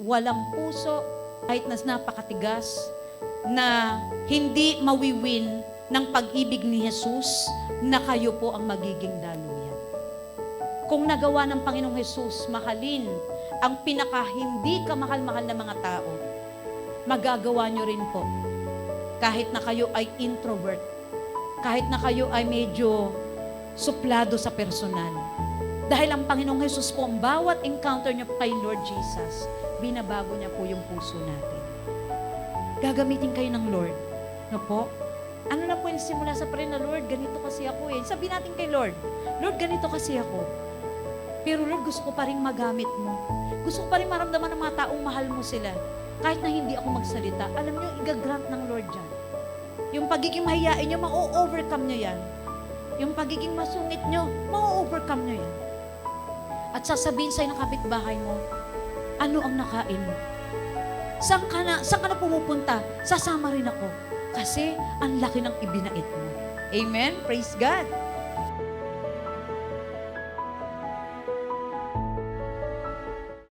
walang puso, kahit na napakatigas, na hindi mawiwin ng pag-ibig ni Jesus na kayo po ang magiging daluyan. Kung nagawa ng Panginoong Jesus, mahalin ang pinaka hindi kamahal-mahal na mga tao, magagawa nyo rin po. Kahit na kayo ay introvert, kahit na kayo ay medyo suplado sa personal. Dahil ang Panginoong Jesus po, ang bawat encounter niyo kay Lord Jesus, binabago niya po yung puso natin. Gagamitin kayo ng Lord. No po? Ano na po yung simula sa prayer na, Lord, ganito kasi ako eh. Sabi natin kay Lord, Lord, ganito kasi ako. Pero Lord, gusto ko pa rin magamit mo. Gusto ko pa rin maramdaman ng mga taong mahal mo sila. Kahit na hindi ako magsalita. Alam niyo, igagrant ng Lord dyan. Yung pagiging mahiyain niyo, ma-overcome niyo yan. Yung pagiging masungit niyo, ma-overcome niyo yan. At sasabihin sa'yo ng kapitbahay mo, ano ang nakain mo? Saan ka na, saan ka na pumupunta? Sasama rin ako. Kasi ang laki ng ibinait mo. Amen? Praise God.